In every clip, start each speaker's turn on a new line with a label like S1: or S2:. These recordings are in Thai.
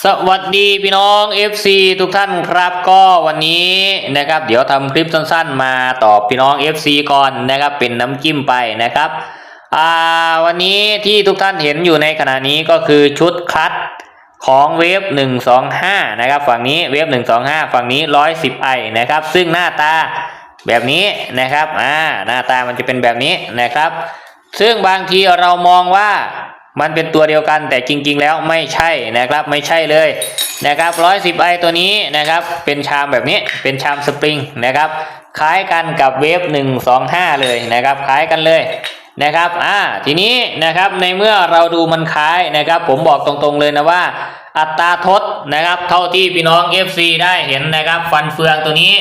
S1: สวัสดีพี่น้อง FC ทุกท่านครับก็วันนี้นะครับ เดี๋ยวทำคลิปสั้นๆ มาตอบพี่น้อง FC ก่อนนะครับ เป็นน้ำจิ้มไปนะครับอ่าวันนี้ที่ทุกท่านเห็นอยู่ในขณะนี้ก็คือชุดคัดของเวฟ125 นะครับ ฝั่งนี้เวฟ125 ฝั่งนี้ 110ไอนะครับ ซึ่งหน้าตาแบบนี้นะครับอ่าหน้าตามันจะเป็นแบบนี้นะครับ ซึ่งบางทีเรามองว่า มันเป็นตัวเดียวกันแต่จริง ๆ แล้วไม่ใช่นะครับไม่ใช่เลยนะครับร้อยสิบไอตัวนี้นะครับเป็นชามแบบนี้เป็นชามสปริงนะครับคล้ายกันกับเวฟหนึ่งสองห้าเลยนะครับคล้ายกันเลยนะครับอ่าทีนี้นะครับในเมื่อเราดูมันคล้ายนะครับ ผมบอกตรงๆเลยนะว่าอัตราทดนะครับ เท่าที่พี่น้อง FC ได้เห็นนะครับ ฟันเฟืองตัวนี้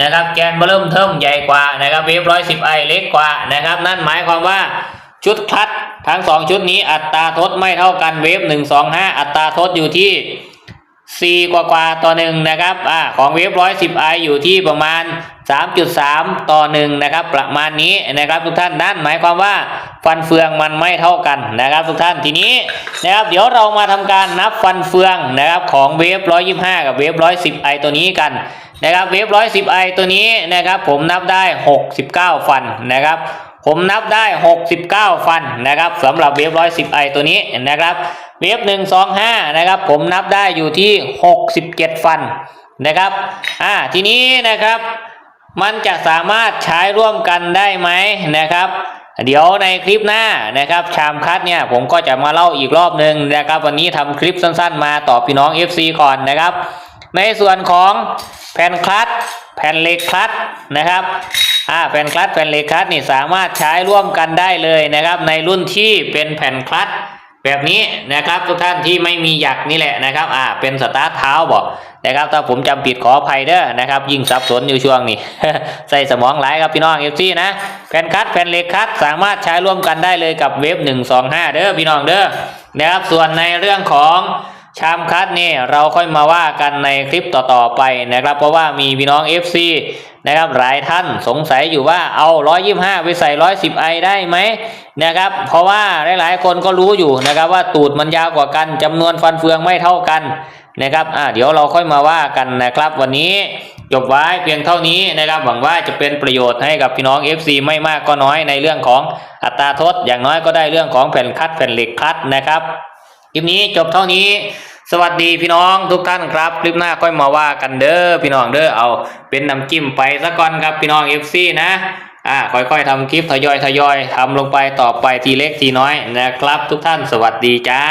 S1: นะครับ แกนเบิ่มเทิมใหญ่กว่านะครับเวฟร้อยสิบไอเล็กกว่านะครับ นั่นหมายความว่าชุดคลัด ทั้งสองชุดนี้อัตราทดไม่เท่ากันเวฟหนึ่งสองห้าอัตราทดอยู่ที่สี่กว่ากว่าต่อหนึ่งนะครับอ่าของเวฟร้อยสิบไออยู่ที่ประมาณสามจุดสามต่อหนึ่งนะครับ ประมาณนี้นะครับทุกท่านนั่นหมายความว่าฟันเฟืองมันไม่เท่ากันนะครับ ทุกท่านทีนี้นะครับเดี๋ยวเรามาทำการนับฟันเฟืองนะครับของเวฟร้อยยี่ห้ากับเวฟร้อยสิบไอตัวนี้กันนะครับเวฟร้อยสิบไอตัวนี้นะครับผมนับได้หกสิบเก้าฟันนะครับ ผมนับได้หกสิบเก้าฟันนะครับสำหรับเวฟร้อยสิบไอตัวนี้นะครับ เวฟหนึ่งสองห้านะครับ ผมนับได้อยู่ที่หกสิบเจ็ดฟันนะครับ อ่า ทีนี้นะครับ มันจะสามารถใช้ร่วมกันได้ไหมนะครับ เดี๋ยวในคลิปหน้านะครับ ชามคัดเนี่ย ผมก็จะมาเล่าอีกรอบหนึ่งนะครับ วันนี้ทำคลิปสั้นๆ มาตอบพี่น้อง FC ก่อนนะครับ ในส่วนของแผ่นคลัตแผ่นเหล็กคลัตนะครับ อ่าแผ่นคลัตแผ่นเหล็กคลัตนี่สามารถใช้ร่วมกันได้เลยนะครับ ในรุ่นที่เป็นแผ่นคลัตแบบนี้นะครับทุกท่านที่ไม่มีหยักนี่แหละนะครับอ่าเป็นสตาร์ทเท้าบอกนะครับถ้าผมจำผิดขออภัยเด้อนะครับยิ่งสับสนอยู่ช่วงนี้ ใส่สมองไหลครับพี่น้องเอฟซีนะแผ่นคัดแผ่นเหล็กคัดสามารถใช้ร่วมกันได้เลยกับเวฟหนึ่งสองห้าเด้อพี่น้องเด้อนะครับส่วนในเรื่องของ ชามคัดนี่ยเราค่อยมาว่ากันในคลิปต่อๆไปนะครับ เพราะว่ามีพี่น้อง FC นะครับหลายท่านสงสัยอยู่ว่าเอา 125 ไปใส่ 110ไอได้ไหมนะครับเพราะว่าหลายๆคนก็รู้อยู่นะครับว่าตูดมันยาวกว่ากันจำนวนฟันเฟืองไม่เท่ากันนะครับอ่าเดี๋ยวเราค่อยมาว่ากันนะครับ วันนี้จบไว้เพียงเท่านี้นะครับหวังว่าจะเป็นประโยชน์ให้กับพี่น้อง FC ไม่มากก็น้อยในเรื่องของอัตราทดอย่างน้อยก็ได้เรื่องของแผ่นคัดแผ่นเหล็กคัดนะครับ คลิปนี้จบเท่านี้ สวัสดีพี่น้องทุกท่านครับ คลิปหน้าค่อยมาว่ากันเด้อพี่น้องเด้อเอาเป็นน้ำจิ้มไปซะก่อนครับพี่น้องเอฟซีนะอ่าค่อยๆทำคลิปทยอยทยอยทำลงไปต่อไปทีเล็กทีน้อยนะครับ ทุกท่านสวัสดีจ้า